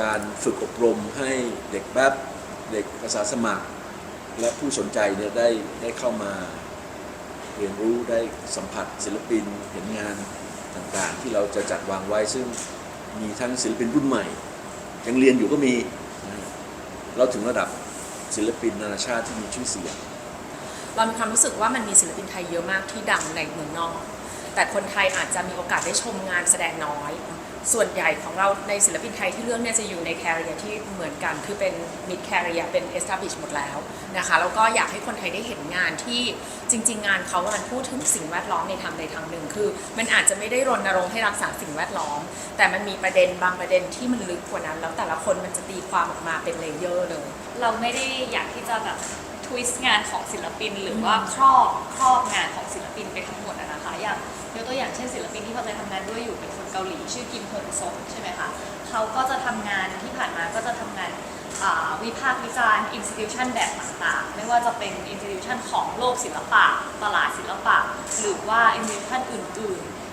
การฝึกอบรมให้เด็กแป๊บเด็กภาษาสมัคร และผู้สนใจเนี่ยได้ได้เข้ามาเรียนรู้ได้สัมผัสศิลปินเห็นงานต่างๆ ที่เราจะจัดวางไว้ซึ่งมีทั้งศิลปินรุ่นใหม่ยังเรียนอยู่ก็มีเราถึงระดับศิลปินนานาชาติที่มีชื่อเสียง เรามีความรู้สึกว่ามันมีศิลปินไทยเยอะมากที่ดังในเมืองนอก แต่คนไทยอาจจะมีโอกาสได้ชมงานแสดงน้อย ส่วนใหญ่ของเราในศิลปินไทยที่เลือกเนี่ยจะอยู่ในแคริเอร์ที่เหมือนกันคือเป็น mid career เป็น establish หมดแล้วนะคะแล้วก็อยากให้คนไทยได้เห็นงานที่จริง ๆ งานเขามันพูดถึงสิ่งแวดล้อมในทางใดทางหนึ่ง คือ มันอาจจะไม่ได้รณรงค์ให้รักษาสิ่งแวดล้อม แต่มันมีประเด็นบางประเด็นที่มันลึกกว่านั้น แล้วแต่ละคนมันจะตีความออกมาเป็นเลเยอร์เลย เราไม่ได้อยากที่จะแบบทวิสต์งานของศิลปิน หรือว่าครอบครอบงานของศิลปินไปทั้งหมด ยกตัวอย่างเช่นศิลปินที่เขาเคยทำงานด้วยอยู่เป็นคนเกาหลี ชื่อกิมฮงซงใช่ไหมคะเขาก็จะทำงานที่ผ่านมาก็จะทำงานวิพากษ์วิจารณ์อินสติทูชันแบบต่างๆ ไม่ว่าจะเป็นอินสติทูชันของโลกศิลปะ ตลาดศิลปะ หรือว่าอินสติทูชันอื่น ๆ